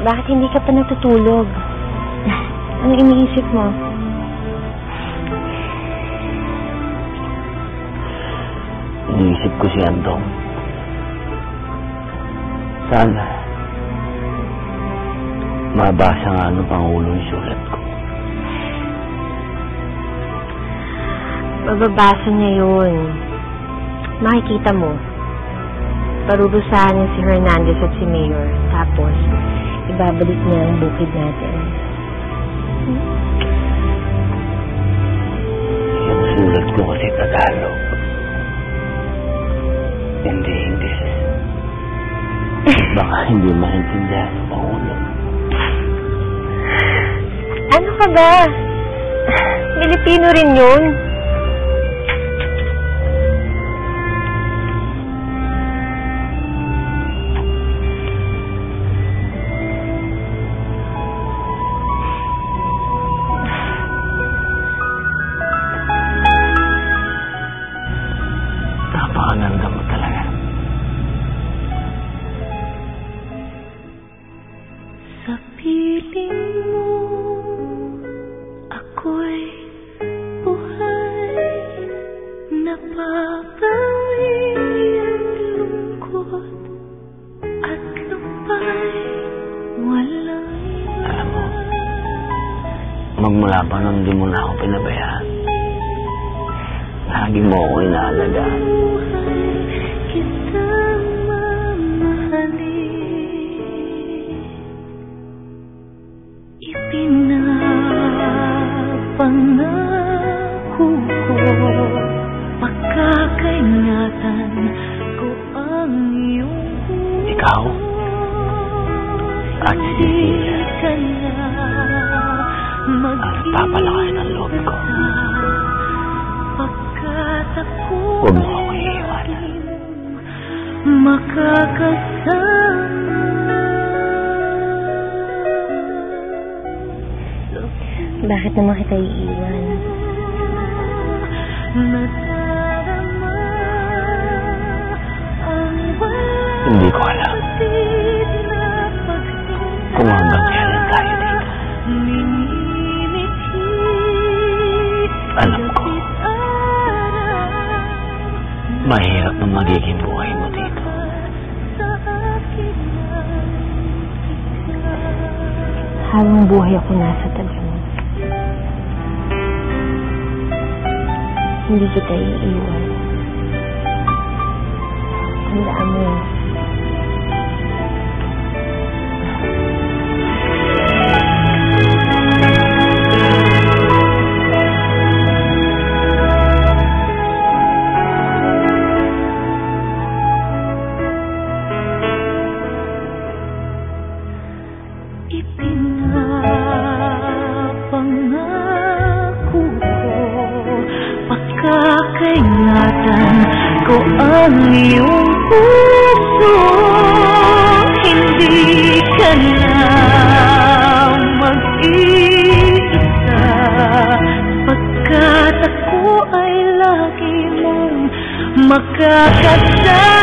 Bakit hindi ka pa natutulog? Ano iniisip mo? Iniisip ko si Andong. Sana. Mabasa nga ano Pangulo yung sulat ko. Mababasa niya yun. Makikita mo. Parurusahan niya si Hernandez at si Mayor. Tapos, ibabalik niya ang bukid natin. Yung sulat ko kasi Tagalog. Hindi English. Baka hindi maintindihan ng Pangulo. Ano ka ba? Pilipino rin yun. Alam mo, magmula pa nung di mo na ako pinabayaan. Lagi mo ako inaalagaan. At Cecilia ka na ang loob ko. Huwag mo ako iiwanan. Makakasama Bakit naman kita iiwan? Hindi ko alam. Kung hanggang kailan tayo dito. Alam ko. Mahirap na magiging buhay mo dito. Habang buhay ako nasa tabi mo. Hindi kita iiwan. Tandaan mo. Ipinapangako ko Pagkakaingatan ko ang iyong puso. Hindi ka ay lagi mong makakasama